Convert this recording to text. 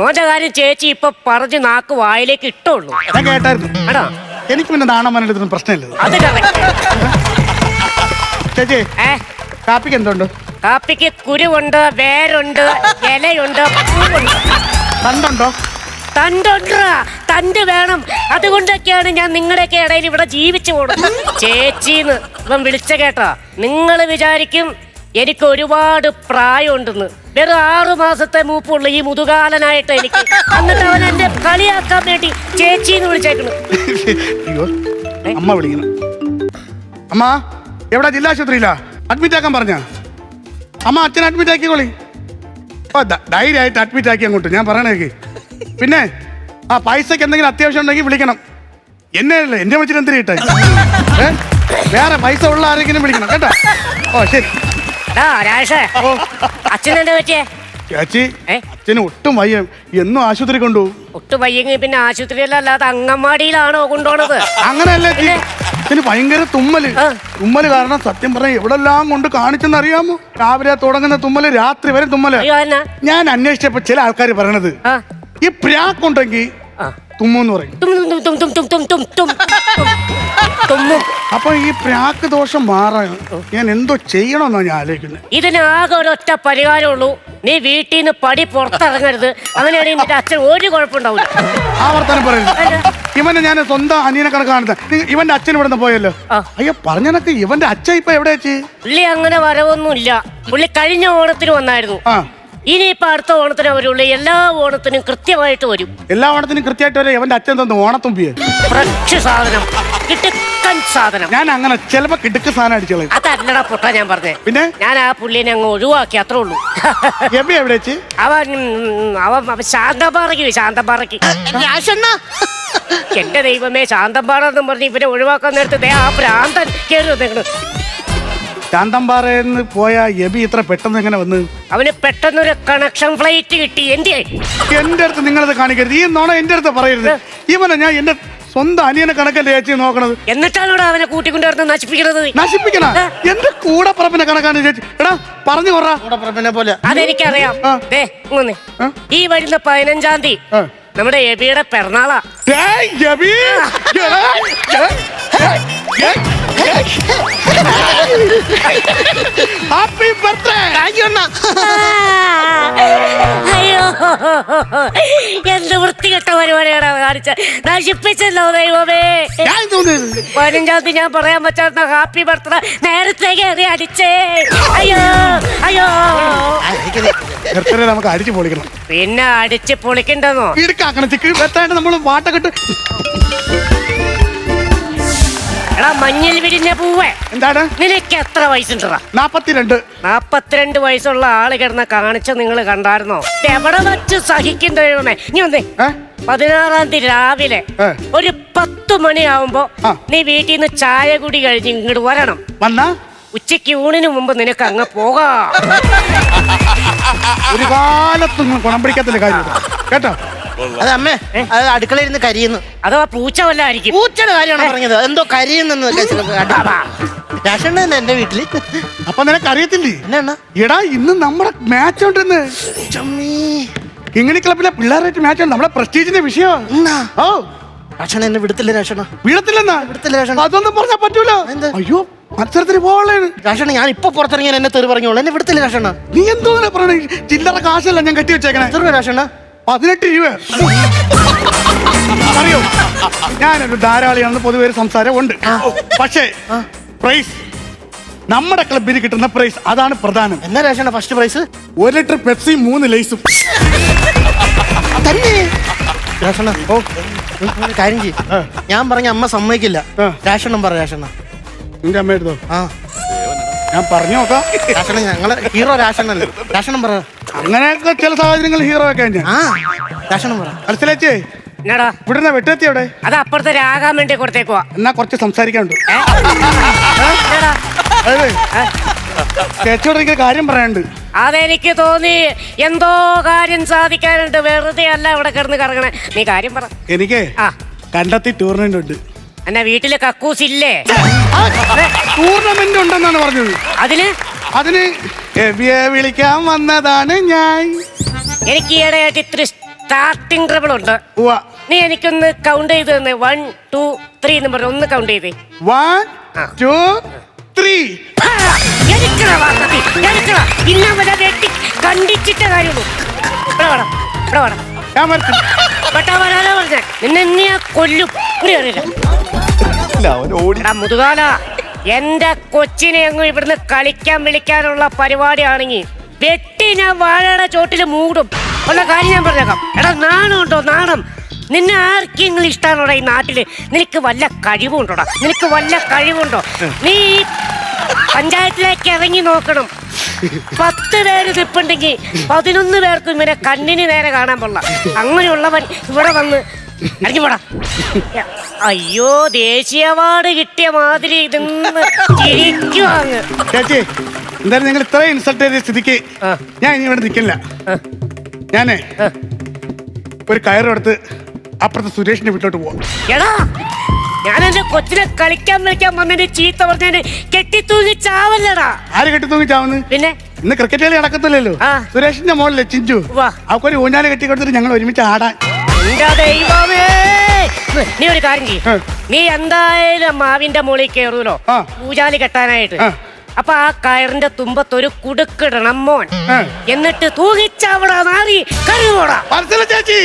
മോന്റെ കാര്യം ചേച്ചി ഇപ്പൊ പറഞ്ഞു നാക്ക് വായിലേക്ക് ഇട്ടുള്ളൂ ഞാൻ കേട്ടായിരുന്നു. ആണോ എനിക്ക് പിന്നെ നാണം മനസ്സിലൊന്നും പ്രശ്നമില്ല. അത് correct. ചേച്ചി ഏ? കാപ്പിക്ക് എന്തുണ്ട്? കാപ്പിക്ക് കുരുവുണ്ട് വേരുണ്ട് ഇലയുണ്ട് പൂവുണ്ട്. തണ്ടുണ്ടോ? തണ്ടുണ്ടാ. തണ്ട് വേണം. അതുകൊണ്ടൊക്കെയാണ് ഞാൻ നിങ്ങളുടെയൊക്കെ ഇടയിൽ ഇവിടെ ജീവിച്ചു പോകുന്നത്. ചേച്ചിന്ന് ഇവൻ വിളിച്ച കേട്ടോ. നിങ്ങൾ വിചാരിക്കും എനിക്ക് ഒരുപാട് പ്രായമുണ്ടെന്ന്. വെറും ആറു മാസത്തെ മൂപ്പുള്ള ഈ മുതുകാലനായിട്ട് എനിക്ക്. എന്നിട്ട് അവൻ എന്റെ കളിയാക്കാൻ വേണ്ടി ചേച്ചിന്ന് വിളിച്ചേക്കണു അയ്യോ അമ്മ വിളിക്കുന്നു. അമ്മ എവിടെ ജില്ലാ ആശുപത്രിയിലാ? അഡ്മിറ്റ് ആക്കാൻ പറഞ്ഞ? അമ്മ അച്ഛൻ അഡ്മിറ്റ് ആക്കിക്കോളി. ഓ ധൈര്യമായിട്ട് അഡ്മിറ്റ് ആക്കി അങ്ങോട്ട്. ഞാൻ പറയണേക്ക് പിന്നെ ആ പൈസക്ക് എന്തെങ്കിലും അത്യാവശ്യം ഉണ്ടെങ്കിൽ വിളിക്കണം. എന്നെ അല്ലേ എന്റെ വെച്ചിട്ട് എന്തിനാ? വേറെ പൈസ ഉള്ള ആരെങ്കിലും വിളിക്കണം കേട്ടോ? ഓ ശരി. എടാ രാജേഷേ. അച്ഛനെന്താ പറ്റിയേ? ചേച്ചി ഏ? അച്ഛന് ഒട്ടും വയ്യ. എന്നും ആശുപത്രി കൊണ്ടുപോകും ഒട്ടും വയ്യെങ്കിൽ പിന്നെ ആശുപത്രിയിലല്ലാതെ അങ്കമാടിയിലാണോ കൊണ്ടുപോണത്? അങ്ങനെയല്ലേ ചേച്ചി. ഇതിന് ഭയങ്കര തുമ്മൽ. ആ. തുമ്മൽ കാരണം സത്യം പറഞ്ഞ എവിടെല്ലാം കൊണ്ട് കാണിച്ചെന്ന് അറിയാമോ? രാവിലെ തുടങ്ങുന്ന തുമ്മൽ രാത്രി വരെ തുമ്മൽ. അയ്യോ എന്നാ ഞാൻ അന്വേഷിച്ചപ്പോ ചില ആൾക്കാർ പറയണത്. ആ. ഈ പ്രാക്കുണ്ടെങ്കിൽ ആ. തുമ്മെന്ന് പറയും. തും തും തും തും തും തും തും തും തും. തുമ്മും. അപ്പൊ ഈ പ്രാക്ക് ദോഷം മാറാൻ ഞാൻ എന്തോ ചെയ്യണമെന്നാണ് ഞാൻ ആലോചിക്കുന്നത്. ഇതിനാകെ ഒരൊറ്റ പരിഹാരമുള്ളൂ. നീ വീട്ടിൽ നിന്ന് പടി പുറത്തിറങ്ങരുത്. അങ്ങനെയാണെങ്കിൽ നിന്റെ അച്ഛൻ ഒരു കുഴപ്പമുണ്ടാവില്ല ആവർത്തനം പറയുന്നത് ഇവനെ ഞാൻ സ്വന്തം അനിയനെ കാണുന്നത് ഇവന്റെ അച്ഛൻ ഇവിടെ നിന്ന് പോയല്ലോ. ആ. അയ്യോ പറഞ്ഞനക്ക് ഇവന്റെ അച്ഛൻ ഇപ്പൊ എവിടെ വെച്ച്? പുള്ളി അങ്ങനെ വരവൊന്നുമില്ല. പുള്ളി കഴിഞ്ഞ ഓണത്തിന് വന്നായിരുന്നു. ആ. ഇനിയിപ്പൊ അടുത്ത ഓണത്തിന് അവരുള്ള എല്ലാ ഓണത്തിനും കൃത്യമായിട്ട് വരും. എല്ലാ ഓണത്തിനും കൃത്യമായിട്ട് വരെ. അച്ഛൻ തന്നു ഓണത്തുമ്പിയെ. ഫ്രഷ് സാധനം കിടുക്കൻ സാധനം. ഞാൻ അങ്ങനെ ചിലപ്പോ കിടുക്ക് സാധനം അടിച്ചോളെ. അതല്ലടാ പൊട്ട ഞാൻ പറഞ്ഞേ. പിന്നെ? ഞാൻ ആ പുള്ളിനെ അങ്ങ് ഒഴിവാക്കി അത്രേ ഉള്ളൂ. എവിടെ എവിടെ വെച്ച്? അവൻ ഉം, അവൻ അവൻ ശാന്തപാറയ്ക്ക് പോയി, ശാന്തമ്പാറയ്ക്ക് എന്റെ ദൈവമേ ശാന്തപാറ എന്നും പറഞ്ഞ് ഇവരെ ഒഴിവാക്കാൻ നേരത്തെ ദേ ആ ഭ്രാന്തൻ കയറി വന്നേക്കണ്. ശാന്തമ്പാറയിൽ പോയ എബി ഇത്ര പെട്ടെന്ന് എങ്ങനെ വന്ന് അവന് പെട്ടെന്നൊരു കണക്ഷൻ ഫ്ലൈറ്റ് കിട്ടി എന്തിയെ എന്റെ അടുത്ത് നിങ്ങളത് കാണിക്കരുത് ഈ നോണ എന്റെ അടുത്ത് പറയരുത് ഇവനെ ഞാൻ എന്റെ സ്വന്തം അനിയനെ കണക്കല്ലേ ചേച്ചി നോക്കണത് എന്നിട്ടാണ് ഇവിടെ അവനെ കൂട്ടിക്കൊണ്ടുവരുന്ന നശിപ്പിക്കണത് നശിപ്പിക്കണ എന്റെ കൂടെ പറപ്പിനെ കണക്കാണ് ചേച്ചി എടാ പറഞ്ഞു കൊറ കൂടപ്പുറപ്പിനെ പോലെ അതെനിക്കറിയാം. ദേ ഇങ്ങൊന്ന്. ഈ വരുന്ന പതിനഞ്ചാം തീയതി ആ. നമ്മുടെ എബിയുടെ പിറന്നാളാ ഡേയ്, എബി! ഏയ്, ഏയ്, ഏയ്, ഏയ്, ഏയ്. ഹാപ്പി ബർത്ത്ഡേ അയ്യോ. എന്ത് വൃത്തികെട്ട പരിപാടിയാണ് കാണിച്ച നശിപ്പിച്ചല്ലോ ദൈവമേ. പതിനഞ്ചാം തീയതി ഞാൻ പറയാൻ പറ്റാത്ത ഹാപ്പി ബർത്ത്ഡേ. നേരത്തെ കയറി അടിച്ചേ. അയ്യോ അയ്യോ. ബർത്ത്ഡേ നമുക്ക് അടിച്ചു പൊളിക്കണം. പിന്നെ അടിച്ച് പൊളിക്കണ്ടെന്നോ? ഇടുക്കാക്കണം ചിക്ക്. ബർത്ത്ഡേ നമ്മൾ വാട്ടക്കെട്ട് എടാ മഞ്ഞിൽ വിരിഞ്ഞ പൂവേ. എന്താണ്? നിനക്ക് എത്ര വയസ്സുണ്ടടാ? നാപ്പത്തിരണ്ട്. നാപ്പത്തിരണ്ട് വയസ്സുള്ള ആൾ കിടന്ന കാണിച്ച നിങ്ങൾ കണ്ടായിരുന്നോ? എവിടെ വെച്ച് സഹിക്കും ദൈവമേ. നീ വന്നേ. പതിനാറാം തീയതി രാവിലെ ഒരു പത്ത് മണിയാവുമ്പോ നീ വീട്ടിൽ നിന്ന് ചായ കുടി കഴിഞ്ഞ് ഇങ്ങോട്ട് വരണം. വന്നാ? ഉച്ചയ്ക്ക് ഊണിന് മുമ്പ് നിനക്ക് അങ്ങ് പോകാം. ഒരു കാലത്തൊന്നും ഗുണം പിടിക്കത്തില്ല കാര്യം? കേട്ടോ? അത് അമ്മേ അത് അടുക്കളയിൽ ഇരുന്ന് കരിയുന്നു. അഥവാ പൂച്ച വല്ലായിരിക്കും പൂച്ചയുടെ കാര്യമാണ് പറഞ്ഞത്? എന്തോ കരിയുന്നെന്ന് തന്നെ എന്റെ വീട്ടിൽ? അപ്പൊ നിനക്ക് അറിയത്തില്ലേ? എന്നാ എടാ ഇന്ന് നമ്മുടെ മാച്ച് ഉണ്ടെന്ന് കിങ്ങിണി ക്ലബിലെ പിള്ളേരായിട്ട് മാച്ച് ഉണ്ട്. നമ്മുടെ പ്രസ്റ്റീജിന്റെ വിഷയം. ഓ. രാഷണ്ണ എന്നെ വിടത്തില്ല വിടത്തില്ല അതൊന്നും പറഞ്ഞാ പറ്റൂല. എന്ത്? അയ്യോ മത്സരത്തിന് ഞാൻ ഇപ്പൊ പുറത്തിറങ്ങിയാൽ എന്നെ തെറി പറഞ്ഞോളൂ. എന്നെ വിടത്തില്ല രാഷണ നീ എന്തോ ചില്ലറ കാശല്ല ഞാൻ കെട്ടി വെച്ചേക്കണേ? രാഷണ്ണ പതിനെട്ട് രൂപ. അറിയോ? ഞാനൊരു ധാരാളിയാണെന്ന് പൊതുവെ ഒരു സംസാരം ഉണ്ട് പക്ഷേ പ്രൈസ് നമ്മുടെ ക്ലബിന് കിട്ടുന്ന പ്രൈസ് അതാണ് പ്രധാനം. എന്നാ രാഷണ്ണ ഫസ്റ്റ് പ്രൈസ് ഒരു ലിറ്റർ പെപ്സി മൂന്ന് ലൈസും തന്നെ. രാഷണ്ണ ഓ. ഒരു കാര്യം ചെയ്യും. ഞാൻ പറഞ്ഞ അമ്മ സമ്മതിക്കില്ല. ആ. രാഷണ്ണം പറ രാഷണ്ണ. നിന്റെ അമ്മ എടുത്തോ? ആ. ഞാൻ പറഞ്ഞു നോക്കാം. രാഷണ്ണ ഞങ്ങളെ ഹീറോ രാഷണ്ണല്ലേ രാഷണ്ണം പറ. അങ്ങനെയൊക്കെ ചില സാഹചര്യങ്ങൾ ഹീറോ ഒക്കെ ഞാൻ. ആ പറ. മനസ്സിലാച്ചേ എന്നാടാ? ഇവിടുന്ന് വെട്ടെത്തി അവിടെ. അത് അപ്പുറത്തെ രാഗാൻ വേണ്ടി കൊടുത്തേക്കുവാ. എന്നാ കുറച്ച് സംസാരിക്കാനുണ്ട്? അതെ ചേച്ചിയോട് എനിക്ക് കാര്യം പറയാനുണ്ട്. അതെനിക്ക് തോന്നി. എന്തോ കാര്യം സാധിക്കാനുണ്ട്. വെറുതെ അല്ല ഇവിടെ കിടന്ന് കറങ്ങണേ. നീ കാര്യം പറ. എനിക്ക് ആ. കണ്ടെത്തി ടൂർണമെന്റ് ഉണ്ട്. എന്നാ വീട്ടിൽ കക്കൂസ് ഇല്ലേ? ടൂർണമെന്റ് ഉണ്ടെന്നാണ് പറഞ്ഞത്. അതിന്? അതിന് എബിയെ വിളിക്കാൻ വന്നതാണ് ഞാൻ. എനിക്ക് ഈയിടെയായിട്ട് ഇത്തിരി സ്റ്റാർട്ടിംഗ് ട്രബിൾ ഉണ്ട്. ഉവ്വ. നീ എനിക്കൊന്ന് കൗണ്ട് ചെയ്ത് തന്നെ. വൺ ടു ത്രീ എന്ന് പറഞ്ഞു ഒന്ന് കൗണ്ട് ചെയ്തേ. വൺ. ടു ത്രീ ആ, എനിക്കടാ വാസതി, എനിക്കടാ. ഇന്നാ വരെ വെട്ടി കണ്ടിച്ചിട്ടേ കാര്യമുള്ളൂ. ഇവിടെ വേണം ഇവിടെ വേണം. ഞാൻ വരട്ടെ. പെട്ടാ വരാനാ പറഞ്ഞേ. നിന്നെ ഞാൻ കൊല്ലും. ഇവിടെ അറിയില്ല. അവൻ ഓടി. എടാ മുതുകാല. എന്റെ കൊച്ചിനെ അങ്ങ് ഇവിടുന്ന് കളിക്കാൻ വിളിക്കാനുള്ള പരിപാടിയാണെങ്കിൽ വെട്ടി ഞാൻ വാഴയുടെ ചോട്ടിൽ മൂടും. ഉള്ള കാര്യം ഞാൻ പറഞ്ഞേക്കാം. എടാ നാണം ഉണ്ടോ? നാണം. നിന്നെ ആർക്കെങ്കിലും ഇഷ്ടമാണോടാ ഈ നാട്ടിൽ? നിനക്ക് വല്ല കഴിവുണ്ടോടാ? നിനക്ക് വല്ല കഴിവുണ്ടോ? നീ പഞ്ചായത്തിലേക്ക് ഇറങ്ങി നോക്കണം. പത്ത് പേര് നിപ്പുണ്ടെങ്കിൽ പതിനൊന്ന് പേർക്കും ഇവനെ കണ്ണിന് നേരെ കാണാൻ പാടില്ല അങ്ങനെയുള്ളവൻ ഇവിടെ വന്ന് ഇറങ്ങി പോടാ. അയ്യോ ദേശീയ അവാർഡ് കിട്ടിയ മാതിരി ഇതെന്ന് ചേച്ചി എന്തായാലും നിങ്ങൾ ഇത്ര ഇൻസൾട്ട് ചെയ്ത സ്ഥിതിക്ക് ഞാൻ ഇനി ഇവിടെ നിൽക്കില്ല. ഞാനേ ഒരു കയറെടുത്ത് അപ്പുറത്തെ സുരേഷിന്റെ വീട്ടിലോട്ട് പോവാം. എടാ ഞാൻ എന്റെ കൊച്ചിനെ കളിക്കാൻ വിളിക്കാൻ വന്നതിന്റെ ചീത്ത പറഞ്ഞതിന് കെട്ടിത്തൂങ്ങി ചാവല്ലടാ. ആര് കെട്ടി തൂങ്ങിച്ചാവുന്നു പിന്നെ? ഇന്ന് ക്രിക്കറ്റ് കളി നടക്കത്തില്ലല്ലോ. സുരേഷിന്റെ മോളിലെ ചിഞ്ചു. അവക്കൊരു ഊഞ്ഞാൽ കെട്ടി കൊടുത്തിട്ട് ഞങ്ങൾ ഒരുമിച്ച് ആടാൻ. എന്റെ ദൈവമേ? നീ ഒരു കാര്യം ചെയ്യും. നീ എന്തായാലും മാവിന്റെ മുകളിൽ കയറൂലോ. പൂജാലി കെട്ടാനായിട്ട്. അപ്പൊ ആ കയറിന്റെ തുമ്പത്തൊരു കുടുക്കിടണം മോൻ. എന്നിട്ട് തൂങ്ങിച്ചവിടെ മാറി കരുതോടാ മനസ്സില ചേച്ചി?